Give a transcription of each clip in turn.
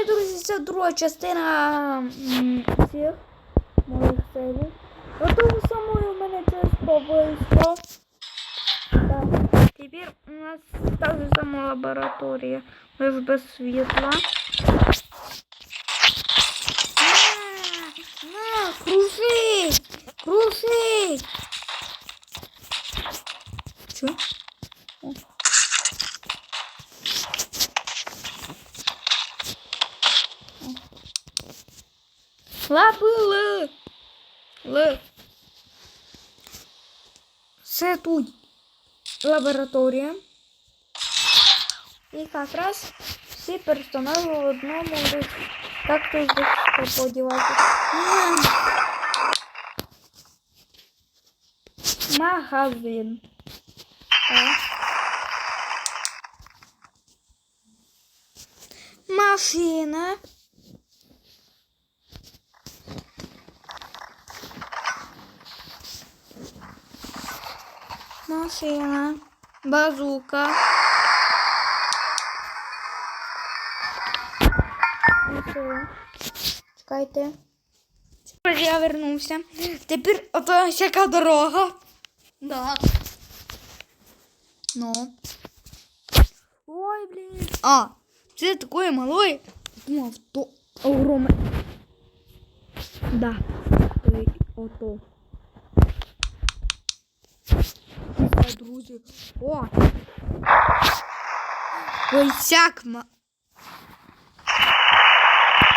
далі, друзі, це друга частина цих моїх серій. Готову самою в мене часто вийшло. Так. Тепер у нас та же сама лабораторія. Лиш без світла. На, на, кружить! Кружить! Що? Лапи Л. Л. Це тут лабораторія. І якраз всі персонажі в одному десь так то десь подівати. Магазин. Машина. Машина. Базука. Чекайте. Я вернувся. Тепер ото всяка дорога. Да. Ну. Ой, блин. А, це такое малое. Думав, то огромне. Да. Ото. Все, друзі. О! Висяк ма...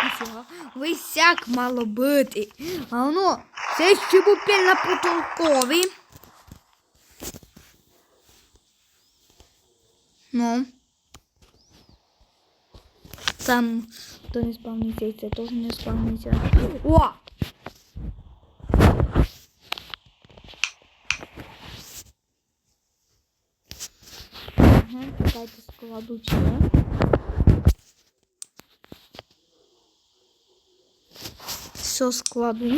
Ніфіга. Висяк мало бути. А воно, це ще бупель на потолкові. Ну. Там то не спавниться, і це теж не спавниться. О! легенько дайте складу чоловік. Все складу.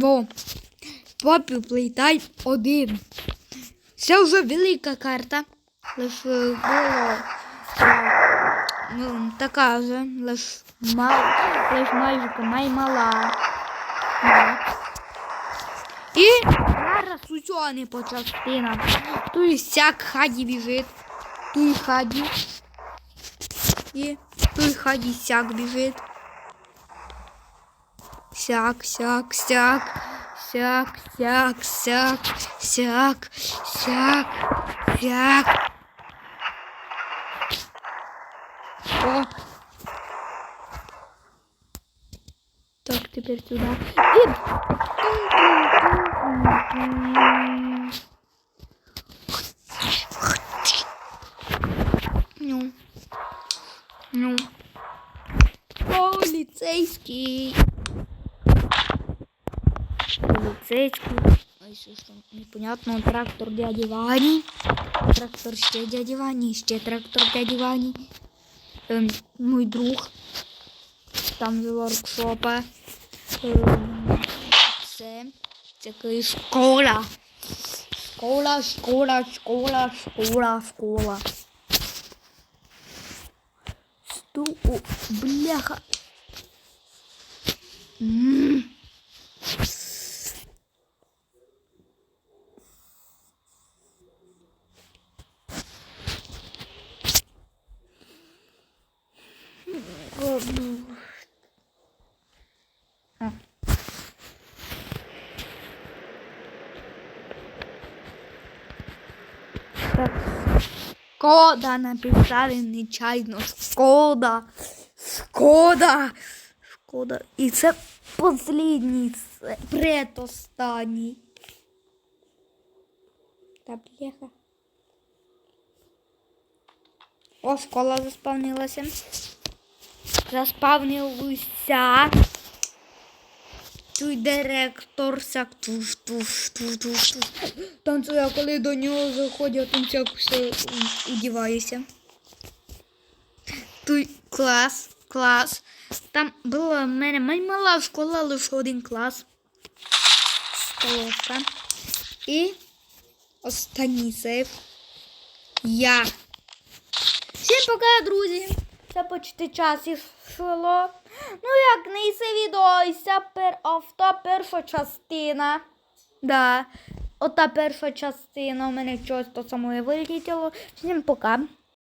Во. Попі плейтай один. Це вже велика карта. Лише було е, ну, така вже, лише мал, лише майже наймала. Ну. І зараз усього не по частинам. Тут сяк хаді біжить. Тут хаді. І тут хаді сяк біжить. Сяк, сяк, сяк, сяк, сяк, сяк, сяк, сяк, сяк. О. Так, теперь сюда. И... Ну. Ну. Полицейский. Полицейский. Ой, що там непонятно. Трактор дяді Вані. Трактор ще дяді Вані, ще трактор дяді Вані. Ем, мій друг. Там з воркшопа. Ем, це. Школа. Школа, школа, школа, школа, школа. Сту, о, бляха. М. Шкода написали нечайно. Шкода. Шкода. Шкода. І це послідній, це предостанній. Та бляха. О, школа заспавнилася. Заспавнилася. Той директор сяк туш туш туш туш. Танцює, а коли до нього заходять, він сяк все удівається. Той клас, клас. Там була в мене мала школа, лише один клас. Столовка. І останній сейф. Я. Всім пока, друзі. Це почти час ішло. Ну, як не це відео, пер... авто перша частина. Да. Ота перша частина у мене щось то саме вилетіло. Всім пока.